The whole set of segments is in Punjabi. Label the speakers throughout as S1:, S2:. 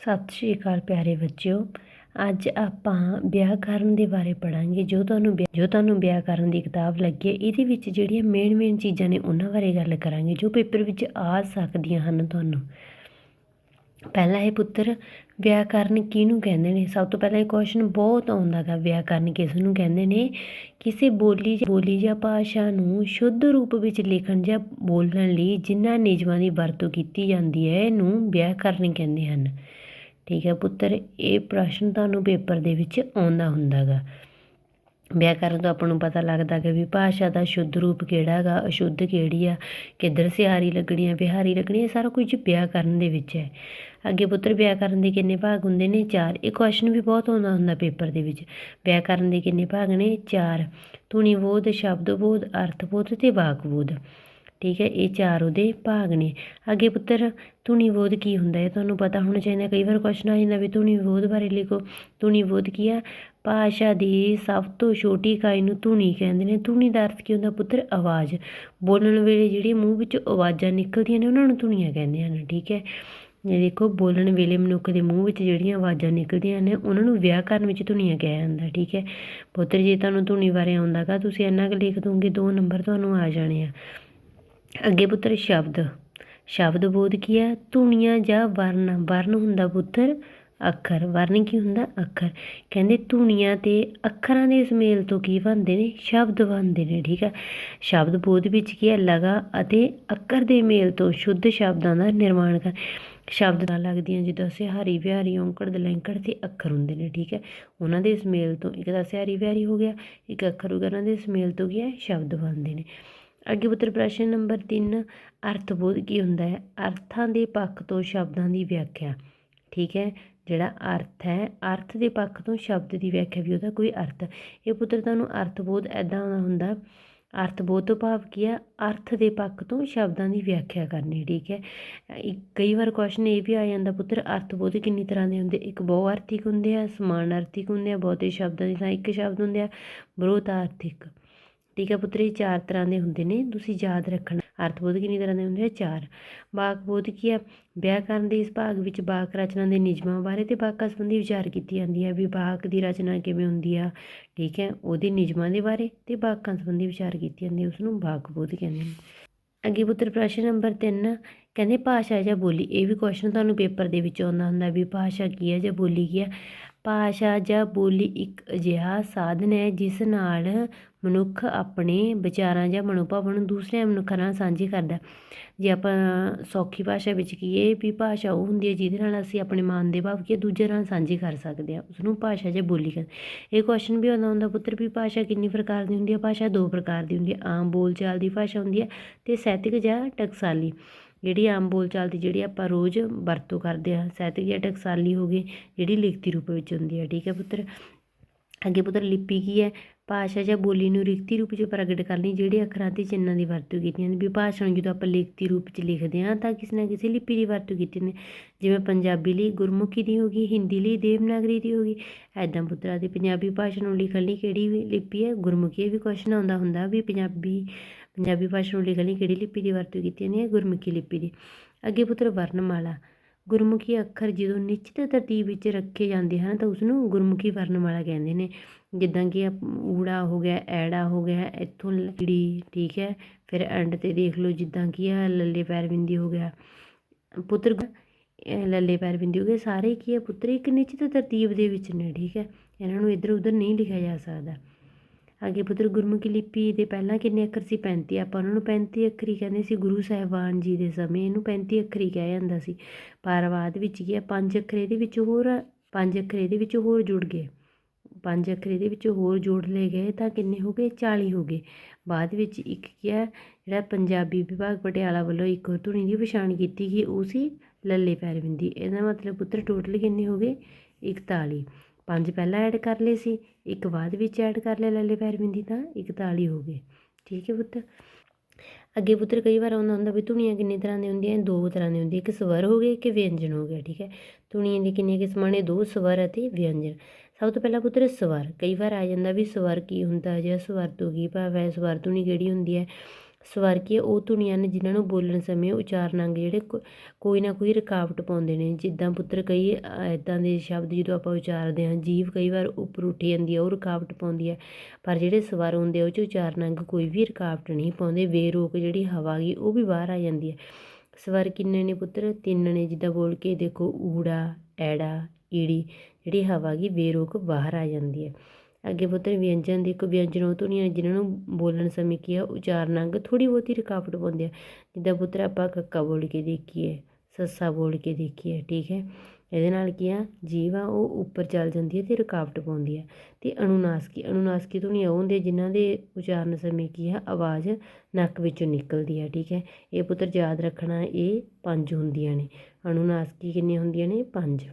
S1: ਸਤਿ ਸ਼੍ਰੀ ਅਕਾਲ ਪਿਆਰੇ ਬੱਚਿਓ। ਅੱਜ ਆਪਾਂ ਵਿਆਕਰਨ ਦੇ ਬਾਰੇ ਪੜਾਂਗੇ ਜੋ ਤੁਹਾਨੂੰ ਵਿਆ- ਜੋ ਤੁਹਾਨੂੰ ਵਿਆਕਰਨ ਦੀ ਕਿਤਾਬ ਲੱਗੀ ਹੈ, ਇਹਦੇ ਵਿੱਚ ਜਿਹੜੀਆਂ ਮੇਨ ਮੇਨ ਚੀਜ਼ਾਂ ਨੇ, ਉਹਨਾਂ ਬਾਰੇ ਗੱਲ ਕਰਾਂਗੇ, ਜੋ ਪੇਪਰ ਵਿੱਚ ਆ ਸਕਦੀਆਂ ਹਨ ਤੁਹਾਨੂੰ। ਪਹਿਲਾ ਹੈ ਪੁੱਤਰ ਵਿਆਕਰਨ ਕਿਹਨੂੰ ਕਹਿੰਦੇ ਨੇ? ਸਭ ਤੋਂ ਪਹਿਲਾਂ ਇਹ ਕੁਐਸਚਨ ਬਹੁਤ ਆਉਂਦਾ ਗਾ ਵਿਆਕਰਨ ਕਿਸ ਨੂੰ ਕਹਿੰਦੇ ਨੇ? ਕਿਸੇ ਬੋਲੀ ਬੋਲੀ ਜਾਂ ਭਾਸ਼ਾ ਨੂੰ ਸ਼ੁੱਧ ਰੂਪ ਵਿੱਚ ਲਿਖਣ ਜਾਂ ਬੋਲਣ ਲਈ ਜਿਨ੍ਹਾਂ ਨਿਯਮਾਂ ਦੀ ਵਰਤੋਂ ਕੀਤੀ ਜਾਂਦੀ ਹੈ, ਇਹਨੂੰ ਵਿਆਕਰਨ ਕਹਿੰਦੇ ਹਨ। ਠੀਕ ਹੈ ਪੁੱਤਰ, ਇਹ ਪ੍ਰਸ਼ਨ ਤੁਹਾਨੂੰ ਪੇਪਰ ਦੇ ਵਿੱਚ ਆਉਂਦਾ ਹੁੰਦਾ ਗਾ ਵਿਆਕਰਨ ਤੋਂ ਆਪਾਂ ਨੂੰ ਪਤਾ ਲੱਗਦਾ ਕਿ ਵੀ ਭਾਸ਼ਾ ਦਾ ਸ਼ੁੱਧ ਰੂਪ ਕਿਹੜਾ ਹੈਗਾ, ਅਸ਼ੁੱਧ ਕਿਹੜੀ ਆ, ਕਿੱਧਰ ਸਿਹਾਰੀ ਲੱਗਣੀ ਆ ਬਿਹਾਰੀ ਲੱਗਣੀ ਆ ਸਾਰਾ ਕੁਝ ਵਿਆਕਰਨ ਦੇ ਵਿੱਚ ਹੈ। ਅੱਗੇ ਪੁੱਤਰ ਵਿਆਕਰਨ ਦੇ ਕਿੰਨੇ ਭਾਗ ਹੁੰਦੇ ਨੇ? ਚਾਰ। ਇਹ ਕੁਐਸਚਨ ਵੀ ਬਹੁਤ ਆਉਂਦਾ ਹੁੰਦਾ ਪੇਪਰ ਦੇ ਵਿੱਚ। ਵਿਆਕਰਨ ਦੇ ਕਿੰਨੇ ਭਾਗ ਨੇ? ਚਾਰ। ਧੁਨੀ ਬੋਧ ਸ਼ਬਦ ਬੋਧ ਅਰਥ ਬੋਧ ਤੇ ਵਾਕ ਬੋਧ ਠੀਕ ਹੈ, ਇਹ ਚਾਰ ਉਹਦੇ ਭਾਗ ਨੇ। ਅੱਗੇ ਪੁੱਤਰ, ਧੁਨੀ ਬੋਧ ਕੀ ਹੁੰਦਾ ਹੈ? ਤੁਹਾਨੂੰ ਪਤਾ ਹੋਣਾ ਚਾਹੀਦਾ, ਕਈ ਵਾਰ ਕੁਐਸਚਨ ਆ ਜਾਂਦਾ ਵੀ ਧੁਨੀ ਬੋਧ ਬਾਰੇ ਲਿਖੋ। ਧੁਨੀ ਬੋਧ ਕੀ ਆ? ਭਾਸ਼ਾ ਦੀ ਸਭ ਤੋਂ ਛੋਟੀ ਇਕਾਈ ਨੂੰ ਧੁਨੀ ਕਹਿੰਦੇ ਨੇ। ਧੁਨੀ ਦਾ ਅਰਥ ਕੀ ਹੁੰਦਾ ਪੁੱਤਰ? ਆਵਾਜ਼। ਬੋਲਣ ਵੇਲੇ ਜਿਹੜੀ ਮੂੰਹ ਵਿੱਚ ਆਵਾਜ਼ਾਂ ਨਿਕਲਦੀਆਂ ਨੇ, ਉਹਨਾਂ ਨੂੰ ਧੁਨੀਆਂ ਕਹਿੰਦੇ ਹਨ, ਠੀਕ ਹੈ? ਇਹ ਦੇਖੋ, ਬੋਲਣ ਵੇਲੇ ਮਨੁੱਖ ਦੇ ਮੂੰਹ ਵਿੱਚ ਜਿਹੜੀਆਂ ਆਵਾਜ਼ਾਂ ਨਿਕਲਦੀਆਂ ਨੇ, ਉਹਨਾਂ ਨੂੰ ਵਿਆਕਰਨ ਵਿੱਚ ਧੁਨੀਆਂ ਕਿਹਾ ਜਾਂਦਾ, ਠੀਕ ਹੈ? ਪੁੱਤਰ, ਜੇ ਤੁਹਾਨੂੰ ਧੁਨੀ ਬਾਰੇ ਆਉਂਦਾਗਾ ਤੁਸੀਂ ਇੰਨਾ ਕੁ ਲਿਖ ਦੋਗੇ, ਦੋ ਨੰਬਰ ਤੁਹਾਨੂੰ ਆ ਜਾਣੇ ਆ। ਅੱਗੇ ਪੁੱਤਰ, ਸ਼ਬਦ। ਸ਼ਬਦ ਬੋਧ ਕੀ ਹੈ? ਧੁਨੀਆਂ ਜਾਂ ਵਰਨ। ਵਰਨ ਹੁੰਦਾ ਪੁੱਤਰ, ਅੱਖਰ। ਵਰਨ ਕੀ ਹੁੰਦਾ? ਅੱਖਰ। ਕਹਿੰਦੇ ਧੁਨੀਆਂ ਤੇ ਅੱਖਰਾਂ ਦੇ ਸੁਮੇਲ ਤੋਂ ਕੀ ਬਣਦੇ ਨੇ? ਸ਼ਬਦ ਬਣਦੇ ਨੇ, ਠੀਕ ਹੈ ਸ਼ਬਦ ਬੋਧ ਵਿੱਚ ਕੀ ਹੈ? ਲਗਾ ਅਤੇ ਅੱਖਰ ਦੇ ਮੇਲ ਤੋਂ ਸ਼ੁੱਧ ਸ਼ਬਦਾਂ ਦਾ ਨਿਰਮਾਣ ਕਰ ਸ਼ਬਦ ਨਾਲ ਲੱਗਦੀਆਂ ਜਿੱਦਾਂ ਸਿਹਾਰੀ, ਵਿਹਾਰੀ, ਔਂਕੜ, ਦਲੈਂਕੜ ਤੇ ਅੱਖਰ ਹੁੰਦੇ ਨੇ, ਠੀਕ ਹੈ ਉਹਨਾਂ ਦੇ ਸਮੇਲ ਤੋਂ ਇੱਕ ਤਾਂ ਸਿਹਾਰੀ, ਵਿਹਾਰੀ ਹੋ ਗਿਆ, ਇੱਕ ਅੱਖਰ ਹੋ ਗਿਆ, ਉਹਨਾਂ ਦੇ ਸਮੇਲ ਤੋਂ ਕੀ ਹੈ? ਸ਼ਬਦ ਬਣਦੇ ਨੇ। ਅੱਗੇ ਪੁੱਤਰ, ਪ੍ਰਸ਼ਨ ਨੰਬਰ 3 ਅਰਥਬੋਧ ਕੀ ਹੁੰਦਾ ਹੈ? ਅਰਥਾਂ ਦੇ ਪੱਖ ਤੋਂ ਸ਼ਬਦਾਂ ਦੀ ਵਿਆਖਿਆ। ਠੀਕ ਹੈ? ਜਿਹੜਾ ਅਰਥ ਹੈ, ਅਰਥ ਦੇ ਪੱਖ ਤੋਂ ਸ਼ਬਦ ਦੀ ਵਿਆਖਿਆ ਵੀ ਉਹਦਾ ਕੋਈ ਅਰਥ ਇਹ ਪੁੱਤਰ, ਤੁਹਾਨੂੰ ਅਰਥਬੋਧ ਐਦਾਂ ਦਾ ਹੁੰਦਾ ਅਰਥਬੋਧ ਤੋਂ ਭਾਵ ਕੀ ਹੈ? ਅਰਥ ਦੇ ਪੱਖ ਤੋਂ ਸ਼ਬਦਾਂ ਦੀ ਵਿਆਖਿਆ ਕਰਨੀ, ਠੀਕ ਹੈ? ਕਈ ਵਾਰ ਕੁਐਸਚਨ ਇਹ ਵੀ ਆ ਜਾਂਦਾ, ਪੁੱਤਰ ਅਰਥਬੋਧ ਕਿੰਨੀ ਤਰ੍ਹਾਂ ਦੇ ਹੁੰਦੇ? ਇੱਕ ਬਹੁ ਅਰਥਿਕ ਹੁੰਦੇ ਆ ਸਮਾਨ ਅਰਥਿਕ ਹੁੰਦੇ ਆ, ਬਹੁਤੇ ਸ਼ਬਦਾਂ ਦੀ ਥਾਂ ਇੱਕ ਸ਼ਬਦ ਹੁੰਦੇ ਆ ਬਰੋਧਾਰਥਿਕ ਠੀਕ ਹੈ ਪੁੱਤਰ ਇਹ ਚਾਰ ਤਰ੍ਹਾਂ ਦੇ ਹੁੰਦੇ ਨੇ, ਤੁਸੀਂ ਯਾਦ ਰੱਖਣਾ। ਅਰਥਬੋਧ ਕਿੰਨੀ ਤਰ੍ਹਾਂ ਦੇ ਹੁੰਦੇ ਆ? ਚਾਰ। ਵਾਕਬੋਧ ਕੀ ਆ? ਵਿਆਕਰਨ ਦੇ ਇਸ ਭਾਗ ਵਿੱਚ ਵਾਕ ਰਚਨਾ ਦੇ ਨਿਯਮਾਂ ਬਾਰੇ ਤੇ ਵਾਕਾਂ ਸੰਬੰਧੀ ਵਿਚਾਰ ਕੀਤੀ ਜਾਂਦੀ ਹੈ ਵੀ ਵਾਕ ਦੀ ਰਚਨਾ ਕਿਵੇਂ ਹੁੰਦੀ ਆ, ਠੀਕ ਹੈ? ਉਹਦੇ ਨਿਯਮਾਂ ਦੇ ਬਾਰੇ ਤੇ ਵਾਕਾਂ ਸੰਬੰਧੀ ਵਿਚਾਰ ਕੀਤੀ ਜਾਂਦੀ ਹੈ ਉਸ ਨੂੰ ਵਾਕਬੋਧ ਕਹਿੰਦੇ ਨੇ। ਅੱਗੇ ਪੁੱਤਰ, ਪ੍ਰਸ਼ਨ ਨੰਬਰ 3 ਕਹਿੰਦੇ, ਭਾਸ਼ਾ ਜਾਂ ਬੋਲੀ, ਇਹ ਵੀ ਕੁਐਸਚਨ ਤੁਹਾਨੂੰ ਪੇਪਰ ਦੇ ਵਿੱਚ ਆਉਂਦਾ ਹੁੰਦਾ ਵੀ ਭਾਸ਼ਾ ਕੀ ਹੈ ਜਾਂ ਬੋਲੀ ਕੀ ਹੈ ਭਾਸ਼ਾ ਜਾਂ ਬੋਲੀ ਇੱਕ ਅਜਿਹਾ ਸਾਧਨ ਹੈ ਜਿਸ ਨਾਲ ਮਨੁੱਖ ਆਪਣੇ ਵਿਚਾਰਾਂ ਜਾਂ ਮਨੋਭਾਵਾਂ ਨੂੰ ਦੂਸਰਿਆਂ ਮਨੁੱਖਾਂ ਨਾਲ ਸਾਂਝੇ ਕਰਦਾ ਜੇ ਆਪਾਂ ਸੌਖੀ ਭਾਸ਼ਾ ਵਿੱਚ ਕਹੀਏ ਵੀ ਭਾਸ਼ਾ ਉਹ ਹੁੰਦੀ ਹੈ ਜਿਹਦੇ ਨਾਲ ਅਸੀਂ ਆਪਣੇ ਮਨ ਦੇ ਭਾਵ ਕੀ ਦੂਜੇ ਨਾਲ ਸਾਂਝੇ ਕਰ ਸਕਦੇ ਹਾਂ, ਉਸਨੂੰ ਭਾਸ਼ਾ ਜਾਂ ਬੋਲੀ ਕਹਿੰਦੇ ਇਹ ਕੁਐਸਚਨ ਵੀ ਆਉਂਦਾ ਹੁੰਦਾ ਪੁੱਤਰ ਵੀ ਭਾਸ਼ਾ ਕਿੰਨੀ ਪ੍ਰਕਾਰ ਦੀ ਹੁੰਦੀ ਹੈ? ਭਾਸ਼ਾ ਦੋ ਪ੍ਰਕਾਰ ਦੀ ਹੁੰਦੀ ਹੈ। ਆਮ ਬੋਲਚਾਲ ਦੀ ਭਾਸ਼ਾ ਹੁੰਦੀ ਹੈ ਅਤੇ ਸਾਹਿਤਕ ਜਾਂ ਟਕਸਾਲੀ। ਜਿਹੜੀ ਆਮ ਬੋਲਚਾਲ ਦੀ ਜਿਹੜੀ ਆਪਾਂ ਰੋਜ਼ ਵਰਤੋਂ ਕਰਦੇ ਹਾਂ, ਸਾਹਿਤਕ ਜਾਂ ਟਕਸਾਲੀ ਹੋ ਗਈ, ਜਿਹੜੀ ਲਿਖਤੀ ਰੂਪ ਵਿੱਚ ਹੁੰਦੀ ਹੈ, ਠੀਕ ਹੈ ਪੁੱਤਰ? ਅੱਗੇ ਪੁੱਤਰ ਲਿਪੀ ਕੀ ਹੈ? ਭਾਸ਼ਾ ਜਾਂ ਬੋਲੀ ਨੂੰ ਲਿਖਤੀ ਰੂਪ 'ਚ ਪ੍ਰਗਟ ਕਰਨ ਲਈ ਜਿਹੜੇ ਅੱਖਰਾਂ ਤੇ ਚਿੰਨ੍ਹਾਂ ਦੀ ਵਰਤੋਂ ਕੀਤੀ ਜਾਂਦੀ ਵੀ ਭਾਸ਼ਾ ਨੂੰ ਜਦੋਂ ਆਪਾਂ ਲਿਖਤੀ ਰੂਪ 'ਚ ਲਿਖਦੇ ਹਾਂ ਤਾਂ ਕਿਸੇ ਨਾ ਕਿਸੇ ਲਿਪੀ ਦੀ ਵਰਤੋਂ ਕੀਤੀ ਜਾਂਦੀ ਜਿਵੇਂ ਪੰਜਾਬੀ ਲਈ ਗੁਰਮੁਖੀ ਦੀ ਹੋ ਗਈ, ਹਿੰਦੀ ਲਈ ਦੇਵਨਾਗਰੀ ਦੀ ਹੋ ਗਈ ਐਦਾਂ ਪੁੱਤਰਾ ਦੀ ਪੰਜਾਬੀ ਭਾਸ਼ਾ ਨੂੰ ਲਿਖਣ ਲਈ ਕਿਹੜੀ ਵੀ ਲਿਪੀ ਹੈ? ਗੁਰਮੁਖੀ ਇਹ ਵੀ ਕੁਐਸਚਨ ਆਉਂਦਾ ਹੁੰਦਾ ਵੀ ਪੰਜਾਬੀ ਪੰਜਾਬੀ ਭਾਸ਼ਾ ਨੂੰ ਲਿਖਣ ਲਈ ਕਿਹੜੀ ਲਿਪੀ ਦੀ ਵਰਤੋਂ ਕੀਤੀ ਜਾਂਦੀ ਹੈ? ਗੁਰਮੁਖੀ ਲਿਪੀ ਦੀ। ਅੱਗੇ ਪੁੱਤਰ ਵਰਣਮਾਲਾ ਗੁਰਮੁਖੀ ਅੱਖਰ ਜਦੋਂ ਨਿਸ਼ਚਿਤ ਤਰਤੀਬ ਵਿੱਚ ਰੱਖੇ ਜਾਂਦੇ ਹਨ ਤਾਂ ਉਸ ਨੂੰ ਗੁਰਮੁਖੀ ਵਰਣਮਾਲਾ ਕਹਿੰਦੇ ਨੇ। ਜਿੱਦਾਂ ਕਿ ਆ ਊੜਾ ਹੋ ਗਿਆ, ਐੜਾ ਹੋ ਗਿਆ, ਇੱਥੋਂ ੜੀ ਠੀਕ ਹੈ। ਫਿਰ ਐਂਡ ਤੇ ਦੇਖ ਲਓ ਜਿੱਦਾਂ ਕਿ ਆ, ਲੱਲੇ ਪੈਰ ਬਿੰਦੀ ਹੋ ਗਿਆ। ਪੁੱਤਰ ਲੱਲੇ ਪੈਰ ਬਿੰਦੀ ਹੋ ਗਏ। ਸਾਰੇ ਕੀ ਹੈ ਪੁੱਤਰ ਇੱਕ ਨਿਸ਼ਚਿਤ ਤਰਤੀਬ ਦੇ ਵਿੱਚ ਨੇ, ਠੀਕ ਹੈ। ਇਹਨਾਂ ਨੂੰ ਇੱਧਰ ਉੱਧਰ ਨਹੀਂ ਲਿਖਿਆ ਜਾ ਸਕਦਾ। ਅੱਗੇ ਪੁੱਤਰ ਗੁਰਮੁਖੀ ਲਿਪੀ ਦੇ ਪਹਿਲਾਂ ਕਿੰਨੇ ਅੱਖਰ ਸੀ? 35 ਆਪਾਂ ਉਹਨਾਂ ਨੂੰ 35 ਅੱਖਰੀ ਕਹਿੰਦੇ ਸੀ। ਗੁਰੂ ਸਾਹਿਬਾਨ ਜੀ ਦੇ ਸਮੇਂ ਇਹਨੂੰ 35 ਅੱਖਰੀ ਕਿਹਾ ਜਾਂਦਾ ਸੀ। ਪਰ ਬਾਅਦ ਵਿੱਚ ਕੀ ਹੈ? ਪੰਜ ਅੱਖਰ ਇਹਦੇ ਵਿੱਚ ਹੋਰ, ਪੰਜ ਅੱਖਰ ਇਹਦੇ ਵਿੱਚ ਹੋਰ ਜੁੜ ਗਏ। ਪੰਜ ਅੱਖਰ ਇਹਦੇ ਵਿੱਚ ਹੋਰ ਜੋੜ ਲਏ ਗਏ ਤਾਂ ਕਿੰਨੇ ਹੋ ਗਏ? 40 ਹੋ ਗਏ। ਬਾਅਦ ਵਿੱਚ ਇੱਕ ਕੀ ਹੈ? ਜਿਹੜਾ ਪੰਜਾਬੀ ਵਿਭਾਗ ਪਟਿਆਲਾ ਵੱਲੋਂ ਇੱਕ ਹੋਰ ਧੁਨੀ ਦੀ ਪਛਾਣ ਕੀਤੀ ਗਈ, ਉਹ ਸੀ ਲੱਲੇ ਪੈਰ ਬਿੰਦੀ ਇਹਦਾ ਮਤਲਬ ਪੁੱਤਰ ਟੋਟਲ ਕਿੰਨੇ ਹੋ ਗਏ? 41 ਪੰਜ ਪਹਿਲਾਂ ਐਡ ਕਰ ਲਏ ਸੀ, ਇੱਕ ਬਾਅਦ ਵਿੱਚ ਐਡ ਕਰ ਲਿਆ ਲੱਲੇ ਪੈਰ ਬਿੰਦੀ ਤਾਂ 41 ਹੋ ਗਏ। ਠੀਕ ਹੈ ਪੁੱਤ? ਅੱਗੇ ਪੁੱਤਰ ਕਈ ਵਾਰ ਆਉਂਦਾ ਹੁੰਦਾ ਵੀ ਧੁਨੀਆਂ ਕਿੰਨੇ ਤਰ੍ਹਾਂ ਦੀਆਂ ਹੁੰਦੀਆਂ, ਦੋ ਤਰ੍ਹਾਂ ਦੀਆਂ ਹੁੰਦੀਆਂ, ਇੱਕ ਸਵਰ ਹੋ ਗਿਆ, ਇੱਕ ਵਿਅੰਜਨ ਹੋ ਗਿਆ, ਠੀਕ ਹੈ? ਧੁਨੀਆਂ ਦੇ ਕਿੰਨੇ ਕਿਸਮਾਂ ਨੇ? ਦੋ ਸਵਰ ਅਤੇ ਵਿਅੰਜਨ। ਸਭ ਤੋਂ ਪਹਿਲਾਂ ਪੁੱਤਰ ਸਵਰ। ਕਈ ਵਾਰ ਆ ਜਾਂਦਾ ਵੀ ਸਵਰ ਕੀ ਹੁੰਦਾ, ਜਾਂ ਸਵਰ ਤੋਂ ਕੀ ਭਾਵ ਹੈ, ਸਵਰ ਧੁਨੀ ਕਿਹੜੀ ਹੁੰਦੀ ਹੈ? ਸਵਰ ਉਹ ਧੁਨੀਆਂ ਨੇ ਜਿਨ੍ਹਾਂ ਨੂੰ ਬੋਲਣ ਸਮੇਂ ਉਚਾਰਨ ਅੰਗ ਜਿਹੜੇ ਕੋ- ਕੋਈ ਨਾ ਕੋਈ ਰੁਕਾਵਟ ਪਾਉਂਦੇ ਨੇ। ਜਿੱਦਾਂ ਪੁੱਤਰ ਕਈ ਇੱਦਾਂ ਦੇ ਸ਼ਬਦ ਜਦੋਂ ਆਪਾਂ ਉਚਾਰਦੇ ਹਾਂ, ਜੀਵ ਕਈ ਵਾਰ ਉੱਪਰ ਉੱਠੀ ਜਾਂਦੀ ਹੈ, ਉਹ ਰੁਕਾਵਟ ਪਾਉਂਦੀ ਹੈ। ਪਰ ਜਿਹੜੇ ਸਵਰ ਹੁੰਦੇ ਆ, ਉਹ 'ਚ ਉਚਾਰਨ ਅੰਗ ਕੋਈ ਵੀ ਰੁਕਾਵਟ ਨਹੀਂ ਪਾਉਂਦੇ। ਬੇਰੋਕ ਜਿਹੜੀ ਹਵਾ ਗਈ ਉਹ ਵੀ ਬਾਹਰ ਆ ਜਾਂਦੀ ਹੈ। ਸਵਰ ਕਿੰਨੇ ਨੇ ਪੁੱਤਰ? ਤਿੰਨ ਨੇ। ਜਿੱਦਾਂ ਬੋਲ ਕੇ ਦੇਖੋ, ਊੜਾ, ਐੜਾ, ਈੜੀ, ਜਿਹੜੀ ਹਵਾ ਗਈ ਬੇਰੋਕ ਬਾਹਰ ਆ ਜਾਂਦੀ ਹੈ। ਅੱਗੇ ਪੁੱਤਰ ਵਿਅੰਜਨ ਦੇਖੋ ਵਿਅੰਜਨ ਉਹ ਧੁਨੀਆਂ ਨੇ ਜਿਨ੍ਹਾਂ ਨੂੰ ਬੋਲਣ ਸਮੇਂ ਕੀ ਆ ਉਚਾਰਨ ਅੰਗ ਥੋੜੀ ਬਹੁਤੀ ਰੁਕਾਵਟ ਪਾਉਂਦੇ ਆ। ਜਿੱਦਾਂ ਪੁੱਤਰ ਆਪਾਂ ਕੱਕਾ ਬੋਲ ਕੇ ਦੇਖੀਏ, ਸੱਸਾ ਬੋਲ ਕੇ ਦੇਖੀਏ, ਠੀਕ ਹੈ? ਇਹਦੇ ਨਾਲ ਕੀ ਆ, ਜੀਵ ਆ, ਉਹ ਉੱਪਰ ਚੱਲ ਜਾਂਦੀ ਹੈ ਤੇ ਰੁਕਾਵਟ ਪਾਉਂਦੀ ਹੈ ਤੇ ਅਨੁਨਾਸਕੀ ਅਨੁਨਾਸਕੀ ਧੁਨੀਆਂ ਉਹ ਹੁੰਦੀਆਂ ਜਿਨ੍ਹਾਂ ਦੇ ਉਚਾਰਨ ਸਮੇਂ ਕੀ ਆ, ਆਵਾਜ਼ ਨੱਕ ਵਿੱਚੋਂ ਨਿਕਲਦੀ ਹੈ, ਠੀਕ ਹੈ? ਇਹ ਪੁੱਤਰ ਯਾਦ ਰੱਖਣਾ ਇਹ ਪੰਜ ਹੁੰਦੀਆਂ ਨੇ। ਅਨੁਨਾਸਕੀ ਕਿੰਨੀਆਂ ਹੁੰਦੀਆਂ ਨੇ? ਪੰਜ।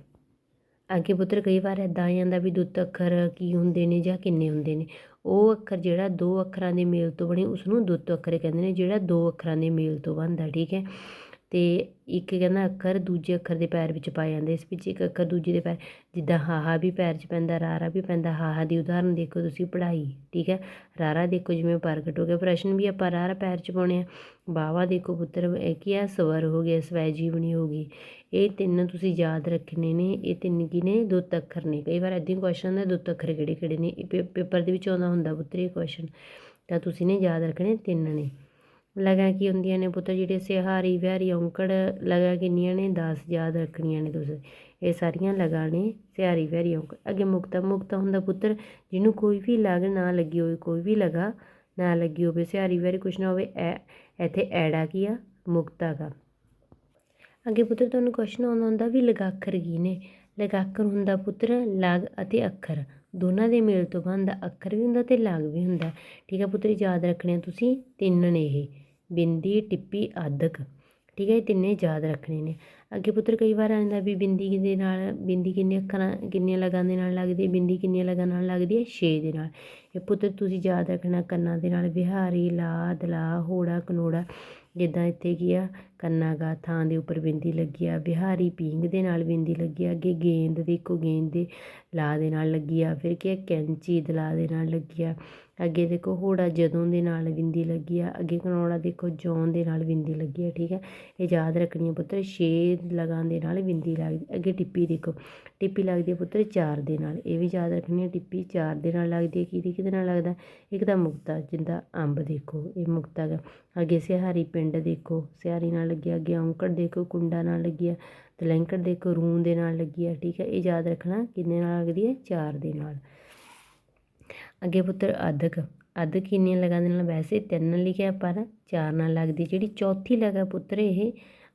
S1: ਅੱਗੇ ਪੁੱਤਰ ਕਈ ਵਾਰ ਇੱਦਾਂ ਆ ਜਾਂਦਾ ਵੀ ਦੁੱਤ ਅੱਖਰ ਕੀ ਹੁੰਦੇ ਨੇ ਜਾਂ ਕਿੰਨੇ ਹੁੰਦੇ ਨੇ। ਉਹ ਅੱਖਰ ਜਿਹੜਾ ਦੋ ਅੱਖਰਾਂ ਦੇ ਮੇਲ ਤੋਂ ਬਣੇ ਉਸ ਨੂੰ ਦੁੱਤ ਅੱਖਰ ਕਹਿੰਦੇ ਨੇ, ਜਿਹੜਾ ਦੋ ਅੱਖਰਾਂ ਦੇ ਮੇਲ ਤੋਂ ਬਣਦਾ, ਠੀਕ ਹੈ। ਅਤੇ ਇੱਕ ਕਹਿੰਦਾ ਅੱਖਰ ਦੂਜੇ ਅੱਖਰ ਦੇ ਪੈਰ ਵਿੱਚ ਪਾਏ ਜਾਂਦੇ ਇਸ ਵਿੱਚ ਇੱਕ ਅੱਖਰ ਦੂਜੇ ਦੇ ਪੈਰ, ਜਿੱਦਾਂ ਹਾਹਾ ਵੀ ਪੈਰ 'ਚ ਪੈਂਦਾ, ਰਾਰਾ ਵੀ ਪੈਂਦਾ, ਹਾਹਾ ਦੀ ਉਦਾਹਰਨ ਦੇਖੋ ਤੁਸੀਂ ਪੜ੍ਹਾਈ, ਠੀਕ ਹੈ? ਰਾਰਾ ਦੇਖੋ ਜਿਵੇਂ ਪ੍ਰਗਟ ਹੋ ਗਿਆ, ਪ੍ਰਸ਼ਨ ਵੀ ਆਪਾਂ ਰਾਰਾ ਪੈਰ 'ਚ ਪਾਉਣੇ ਆ। ਬਾਵਾ ਦੇਖੋ ਪੁੱਤਰ ਕੀ ਆ ਸਵਰ ਹੋ ਗਿਆ, ਸਵੈ ਜੀਵਨੀ ਹੋ ਗਈ। ਇਹ ਤਿੰਨ ਤੁਸੀਂ ਯਾਦ ਰੱਖਣੇ ਨੇ, ਇਹ ਤਿੰਨ ਕੀ ਨੇ? ਦੁੱਤ ਅੱਖਰ ਨੇ। ਕਈ ਵਾਰ ਇੱਦਾਂ ਕੁਐਸਚਨ ਦਾ ਦੁੱਤ ਅੱਖਰ ਕਿਹੜੇ ਕਿਹੜੇ ਨੇ? ਇਹ ਪੇ- ਪੇਪਰ ਦੇ ਵਿੱਚ ਆਉਂਦਾ ਹੁੰਦਾ ਪੁੱਤਰ ਇਹ ਕੁਐਸਚਨ ਤਾਂ ਤੁਸੀਂ ਨੇ ਯਾਦ ਰੱਖਣੇ ਤਿੰਨ ਨੇ। ਲਗਾ ਕੀ ਹੁੰਦੀਆਂ ਨੇ ਪੁੱਤਰ ਜਿਹੜੇ ਸਿਹਾਰੀ, ਵਿਹਾਰੀ ਔਂਕੜ ਲਗਾ ਕਿੰਨੀਆਂ ਨੇ? 10 ਯਾਦ ਰੱਖਣੀਆਂ ਨੇ ਤੁਸੀਂ। ਇਹ ਸਾਰੀਆਂ ਲਗਾ ਨੇ ਸਿਹਾਰੀ, ਵਿਹਾਰੀ ਔਂਕੜ। ਅੱਗੇ ਮੁਕਤਾ ਮੁਕਤਾ ਹੁੰਦਾ ਪੁੱਤਰ, ਜਿਹਨੂੰ ਕੋਈ ਵੀ ਲਗ ਨਾ ਲੱਗੀ ਹੋਵੇ, ਕੋਈ ਵੀ ਲਗਾ ਨਾ ਲੱਗੀ ਹੋਵੇ, ਸਿਹਾਰੀ, ਵਿਹਾਰੀ ਕੁਛ ਨਾ ਹੋਵੇ, ਐ, ਇੱਥੇ ਐੜਾ ਕੀ ਆ? ਮੁਕਤਾ ਦਾ ਅੱਗੇ ਪੁੱਤਰ, ਤੁਹਾਨੂੰ ਕੁਐਸਚਨ ਆਉਂਦਾ ਹੁੰਦਾ ਵੀ ਲਗਾਖਰ ਕੀ ਨੇ? ਲਗਾਖਰ ਹੁੰਦਾ ਪੁੱਤਰ, ਲਗ ਅਤੇ ਅੱਖਰ। ਦੋਨਾਂ ਦੇ ਮੇਲ ਤੋਂ ਬਣਦਾ ਅੱਖਰ ਵੀ ਹੁੰਦਾ ਤੇ ਲਗ ਵੀ ਹੁੰਦਾ। ਠੀਕ ਹੈ ਪੁੱਤਰ, ਯਾਦ ਰੱਖਣੇ ਤੁਸੀਂ, ਤਿੰਨ ਨੇ ਇਹ। ਬਿੰਦੀ, ਟਿੱਪੀ, ਆਦਕ। ਠੀਕ ਹੈ, ਇਹ ਤਿੰਨੇ ਯਾਦ ਰੱਖਣੇ ਨੇ। ਅੱਗੇ ਪੁੱਤਰ ਕਈ ਵਾਰ ਆਉਂਦਾ ਵੀ ਬਿੰਦੀ ਦੇ ਨਾਲ, ਬਿੰਦੀ ਕਿੰਨੇ ਅੱਖਰਾਂ, ਕਿੰਨੀਆਂ ਲਗਾਂ ਦੇ ਨਾਲ ਲੱਗਦੀ ਹੈ, ਬਿੰਦੀ ਕਿੰਨੀਆਂ ਲਗਾਂ ਨਾਲ ਲੱਗਦੀ ਹੈ 6 ਦੇ ਨਾਲ। ਇਹ ਪੁੱਤਰ ਤੁਸੀਂ ਯਾਦ ਰੱਖਣਾ ਕੰਨਾਂ ਦੇ ਨਾਲ ਵਿਹਾਰੀ ਲਾ ਦਲਾ ਹੋੜਾ, ਕਨੋੜਾ, ਜਿੱਦਾਂ ਇੱਥੇ ਕੀ ਆ ਕੰਨਾ ਗਾ ਥਾਂ ਦੇ ਉੱਪਰ ਬਿੰਦੀ ਲੱਗੀ ਆ, ਬਿਹਾਰੀ ਪੀਂਘ ਦੇ ਨਾਲ ਬਿੰਦੀ ਲੱਗੀ ਆ, ਅੱਗੇ ਗੇਂਦ ਦੇਖੋ ਗੇਂਦ ਦੇ ਲਾ ਦੇ ਨਾਲ ਲੱਗੀ ਆ, ਫਿਰ ਕੀ ਕੈਂਚੀ ਦਲਾ ਦੇ ਨਾਲ ਲੱਗੀ ਆ, ਅੱਗੇ ਦੇਖੋ ਹੋੜਾ ਜਦੋਂ ਦੇ ਨਾਲ ਬਿੰਦੀ ਲੱਗੀ ਆ, ਅੱਗੇ ਕਨੌੜਾ ਦੇਖੋ ਜੌਨ ਦੇ ਨਾਲ ਬਿੰਦੀ ਲੱਗੀ ਆ, ਠੀਕ ਹੈ ਇਹ ਯਾਦ ਰੱਖਣੀ ਆ ਪੁੱਤਰ ਛੇ ਲਗਾਂ ਦੇ ਨਾਲ ਬਿੰਦੀ ਲੱਗਦੀ, ਅੱਗੇ ਟਿੱਪੀ ਦੇਖੋ, ਟਿੱਪੀ ਲੱਗਦੀ ਹੈ ਪੁੱਤਰ ਚਾਰ ਦੇ ਨਾਲ, ਇਹ ਵੀ ਯਾਦ ਰੱਖਣੀ ਹੈ ਟਿੱਪੀ ਚਾਰ ਦੇ ਨਾਲ ਲੱਗਦੀ ਹੈ ਕਿਹਦੀ ਕਿਹਦੇ ਨਾਲ ਲੱਗਦਾ, ਇੱਕ ਤਾਂ ਮੁਕਤਾ, ਜਿੰਦਾ ਅੰਬ ਦੇਖੋ, ਇਹ ਮੁਕਤਾ ਗਾ, ਅੱਗੇ ਸਿਹਾਰੀ ਪਿੰਡ ਦੇਖੋ, ਸਿਹਾਰੀ ਨਾਲ ਲੱਗਿਆ, ਅੱਗੇ ਔਂਕੜ ਦੇਖੋ ਕੁੰਡਾ ਨਾਲ ਲੱਗਿਆ ਆ ਤਲੈਂਕੜ ਦੇਖੋ ਰੂੰ ਦੇ ਨਾਲ ਲੱਗੀ ਆ ਠੀਕ ਹੈ? ਇਹ ਯਾਦ ਰੱਖਣਾ ਕਿੰਨੇ ਨਾਲ ਲੱਗਦੀ ਹੈ? ਚਾਰ ਦੇ ਨਾਲ। ਅੱਗੇ ਪੁੱਤਰ ਅਧਕ ਅਧਕ ਕਿੰਨੀਆਂ ਲਗਾਂ ਦੇ ਨਾਲ? ਵੈਸੇ ਤਿੰਨ ਲਿਖਿਆ ਪਰ ਚਾਰ ਨਾਲ ਲੱਗਦੀ ਜਿਹੜੀ ਚੌਥੀ ਲਗਾ ਪੁੱਤਰ, ਇਹ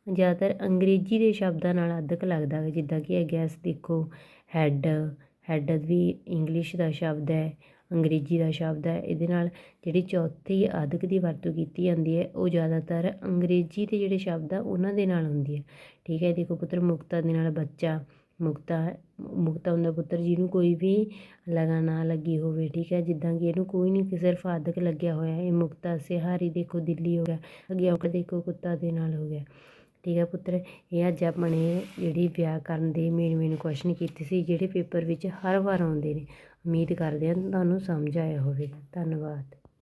S1: ਜ਼ਿਆਦਾਤਰ ਅੰਗਰੇਜ਼ੀ ਦੇ ਸ਼ਬਦਾਂ ਨਾਲ ਅਧਕ ਲੱਗਦਾ ਹੈ। ਜਿੱਦਾਂ ਕਿ ਹੈ ਗੈਸ ਦੇਖੋ ਹੈਡ ਹੈਡ ਵੀ ਇੰਗਲਿਸ਼ ਦਾ ਸ਼ਬਦ ਹੈ। ਅੰਗਰੇਜ਼ੀ ਦਾ ਸ਼ਬਦ ਹੈ। ਇਹਦੇ ਨਾਲ ਜਿਹੜੀ ਚੌਥੀ ਅਧਕ ਦੀ ਵਰਤੋਂ ਕੀਤੀ ਜਾਂਦੀ ਹੈ, ਉਹ ਜ਼ਿਆਦਾਤਰ ਅੰਗਰੇਜ਼ੀ ਦੇ ਜਿਹੜੇ ਸ਼ਬਦ ਆ, ਉਹਨਾਂ ਦੇ ਨਾਲ ਹੁੰਦੀ ਹੈ। ਠੀਕ ਹੈ ਦੇਖੋ ਪੁੱਤਰ ਮੁਕਤਾ ਦੇ ਨਾਲ ਬੱਚਾ, ਮੁਕਤਾ ਮੁਕਤਾ ਹੁੰਦਾ ਪੁੱਤਰ ਜਿਹਨੂੰ ਕੋਈ ਵੀ ਲਗਾ ਨਾ ਲੱਗੀ ਹੋਵੇ। ਠੀਕ ਹੈ, ਜਿੱਦਾਂ ਕਿ ਇਹਨੂੰ ਕੋਈ ਨਹੀਂ, ਸਿਰਫ ਆਦਿਕ ਲੱਗਿਆ ਹੋਇਆ ਇਹ ਮੁਕਤਾ, ਸਿਹਾਰੀ, ਦੇਖੋ, ਦਿੱਲੀ ਹੋ ਗਿਆ, ਅੱਗੇ ਔਕੜ ਦੇਖੋ, ਕੁੱਤਾ ਦੇ ਨਾਲ ਹੋ ਗਿਆ। ਠੀਕ ਹੈ, ਪੁੱਤਰ, ਇਹ ਅੱਜ ਆਪਾਂ ਨੇ ਜਿਹੜੀ ਵਿਆਕਰਨ ਦੇ ਮੇਨ ਮੇਨ ਕੁਐਸਚਨ ਕੀਤੇ ਸੀ, ਜਿਹੜੇ ਪੇਪਰ ਵਿੱਚ ਹਰ ਵਾਰ ਆਉਂਦੇ ਨੇ। ਉਮੀਦ ਕਰਦੇ ਹਾਂ ਤੁਹਾਨੂੰ ਸਮਝ ਆਇਆ ਹੋਵੇਗਾ ਧੰਨਵਾਦ।